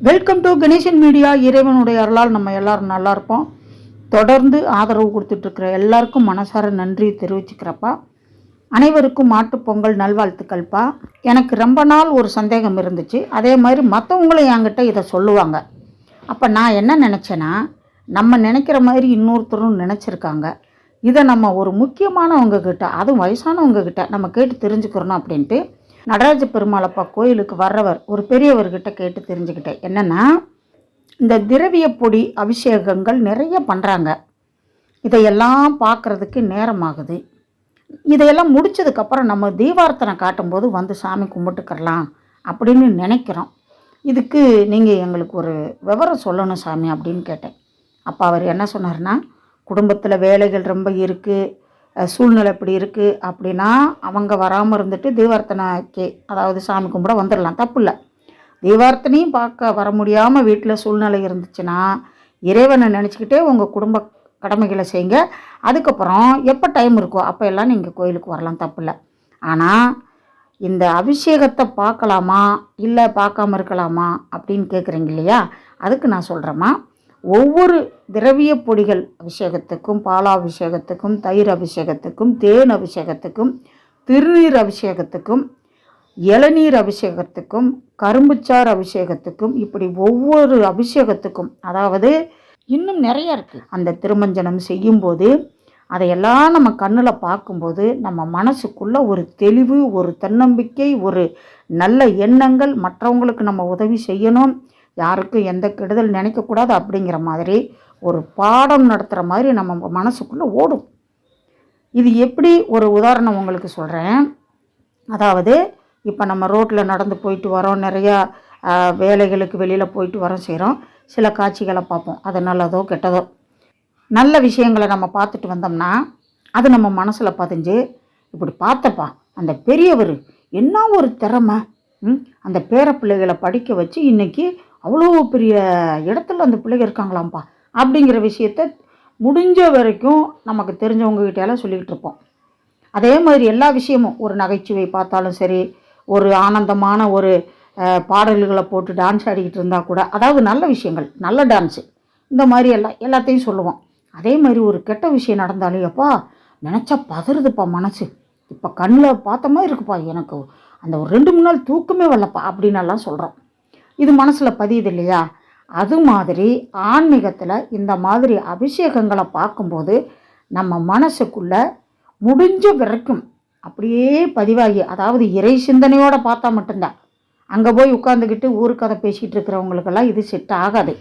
Welcome to Ganesan media இறைவனுடைய அருளால் நம்ம எல்லாரும் நல்லா இருப்போம். தொடர்ந்து ஆதரவு கொடுத்துட்ருக்குற எல்லாருக்கும் மனசார நன்றி தெரிவிச்சுக்கிறப்பா. அனைவருக்கும் மாட்டுப் பொங்கல் நல்வாழ்த்துக்கள்ப்பா. எனக்கு ரொம்ப நாள் ஒரு சந்தேகம் இருந்துச்சு. அதே மாதிரி மற்றவங்களும் என்கிட்ட இதை சொல்லுவாங்க. அப்போ நான் என்ன நினச்சேன்னா நம்ம நினைக்கிற மாதிரி இன்னொருத்தரும் நினச்சிருக்காங்க. இதை நம்ம ஒரு முக்கியமானவங்கக்கிட்ட அதுவும் வயசானவங்கக்கிட்ட நம்ம கேட்டு தெரிஞ்சுக்கிறணும் அப்படின்ட்டு நடராஜ பெருமாளப்பா கோயிலுக்கு வர்றவர் ஒரு பெரியவர்கிட்ட கேட்டு தெரிஞ்சுக்கிட்டேன். என்னென்னா இந்த திரவிய பொடி அபிஷேகங்கள் நிறைய பண்ணுறாங்க இதையெல்லாம் பார்க்குறதுக்கு நேரமாகுது. இதையெல்லாம் முடிச்சதுக்கப்புறம் நம்ம தீபார்த்தனை காட்டும்போது வந்து சாமி கும்பிட்டுக்கிறலாம் அப்படின்னு நினைக்கிறோம். இதுக்கு நீங்கள் எங்களுக்கு ஒரு விவரம் சொல்லணும் சாமி அப்படின்னு கேட்டேன். அப்போ அவர் என்ன சொன்னார்னா குடும்பத்தில் வேலைகள் ரொம்ப இருக்குது சூழ்நிலை இப்படி இருக்குது அப்படின்னா அவங்க வராமல் இருந்துட்டு தீபார்த்தனைக்கு அதாவது சாமி கும்பிட வந்துடலாம் தப்பு இல்லை. தீபார்த்தனையும் பார்க்க வர முடியாமல் வீட்டில் சூழ்நிலை இருந்துச்சுன்னா இறைவனை நினச்சிக்கிட்டே உங்கள் குடும்ப கடமைகளை செய்யுங்க. அதுக்கப்புறம் எப்போ டைம் இருக்கோ அப்போ எல்லாம் நீங்கள் கோயிலுக்கு வரலாம். தப்பு இல்லை. ஆனால் இந்த அபிஷேகத்தை பார்க்கலாமா? இல்லை பார்க்காம இருக்கலாமா? அப்படின்னு கேட்குறீங்க இல்லையா? அதுக்கு நான் சொல்கிறேம்மா ஒவ்வொரு திரவிய பொடிகள் அபிஷேகத்துக்கும் பாலாபிஷேகத்துக்கும் தயிர் அபிஷேகத்துக்கும் தேன் அபிஷேகத்துக்கும் திருநீர் அபிஷேகத்துக்கும் இளநீர் அபிஷேகத்துக்கும் கரும்புச்சாறு அபிஷேகத்துக்கும் இப்படி ஒவ்வொரு அபிஷேகத்துக்கும் அதாவது இன்னும் நிறைய இருக்குது அந்த திருமஞ்சனம் செய்யும்போது அதையெல்லாம் நம்ம கண்ணில் பார்க்கும்போது நம்ம மனசுக்குள்ளே ஒரு தெளிவு ஒரு தன்னம்பிக்கை ஒரு நல்ல எண்ணங்கள் மற்றவங்களுக்கு நம்ம உதவி செய்யணும். யாருக்கும் எந்த கெடுதல் நினைக்கக்கூடாது அப்படிங்கிற மாதிரி ஒரு பாடம் நடத்துகிற மாதிரி நம்ம மனசுக்குள்ளே ஓடும். இது எப்படி ஒரு உதாரணம் உங்களுக்கு சொல்கிறேன் அதாவது இப்போ நம்ம ரோட்டில் நடந்து போயிட்டு வரோம் நிறையா வேலைகளுக்கு வெளியில் போயிட்டு வரோம் செய்கிறோம் சில காட்சிகளை பார்ப்போம். அது நல்லதோ கெட்டதோ. நல்ல விஷயங்களை நம்ம பார்த்துட்டு வந்தோம்னா அது நம்ம மனசில் பதிஞ்சு இப்படி பார்த்தப்பா அந்த பெரியவர் என்ன ஒரு திறமை? அந்த பேர பிள்ளைகளை படிக்க வச்சு இன்றைக்கி அவ்வளோ பெரிய இடத்துல அந்த பிள்ளைங்க இருக்காங்களாம்ப்பா அப்படிங்கிற விஷயத்த முடிஞ்ச வரைக்கும் நமக்கு தெரிஞ்சவங்க எல்லாம் சொல்லிக்கிட்டு இருப்போம். அதே மாதிரி எல்லா விஷயமும் ஒரு நகைச்சுவை பார்த்தாலும் சரி ஒரு ஆனந்தமான ஒரு பாடல்களை போட்டு டான்ஸ் ஆடிக்கிட்டு இருந்தால் கூட அதாவது நல்ல விஷயங்கள் நல்ல டான்ஸு இந்த மாதிரி எல்லாம் எல்லாத்தையும் சொல்லுவோம். அதே மாதிரி ஒரு கெட்ட விஷயம் நடந்தாலும் எப்பா நினச்சா பதறுதுப்பா மனசு. இப்போ கண்ணில் பார்த்த மாதிரி இருக்குப்பா எனக்கு அந்த ஒரு ரெண்டு மூணு நாள் தூக்கமே வரலப்பா அப்படின்னு எல்லாம் சொல்கிறோம் இது மனசில் பதியுது இல்லையா அது மாதிரி ஆன்மீகத்தில் இந்த மாதிரி அபிஷேகங்களை பார்க்கும்போது நம்ம மனசுக்குள்ள முடிஞ்ச வரைக்கும் அப்படியே பதிவாகி அதாவது இறை சிந்தனையோடு பார்த்தா மட்டும்தான். அங்கே போய் உட்காந்துக்கிட்டு ஊருக்கதை பேசிகிட்டு இருக்கிறவங்களுக்கெல்லாம் இது செட் ஆகாது.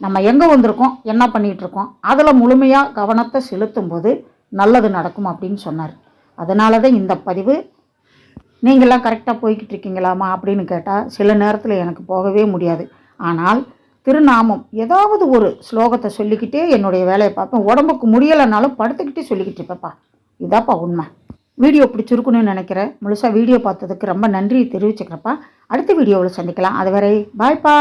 நம்ம எங்கே வந்திருக்கோம் என்ன பண்ணிகிட்ருக்கோம் அதில் முழுமையாக கவனத்தை செலுத்தும் போது நல்லது நடக்கும் அப்படின்னு சொன்னார். அதனால தான் இந்த பதிவு நீங்களாம் கரெக்டாக போய்கிட்டு இருக்கீங்களாமா அப்படின்னு கேட்டால் சில நேரத்தில் எனக்கு போகவே முடியாது. ஆனால் திருநாமம் ஏதாவது ஒரு ஸ்லோகத்தை சொல்லிக்கிட்டே என்னுடைய வேலையை பார்ப்பேன். உடம்புக்கு முடியலைனாலும் படுத்துக்கிட்டே சொல்லிக்கிட்டு இருப்பேப்பா இதாப்பா உண்மை. வீடியோ பிடிச்சிருக்குன்னு நினைக்கிறேன். முழுசாக வீடியோ பார்த்ததுக்கு ரொம்ப நன்றி தெரிவிச்சுக்கிறப்பா அடுத்த வீடியோவில் சந்திக்கலாம். அதுவரை பாய்ப்பா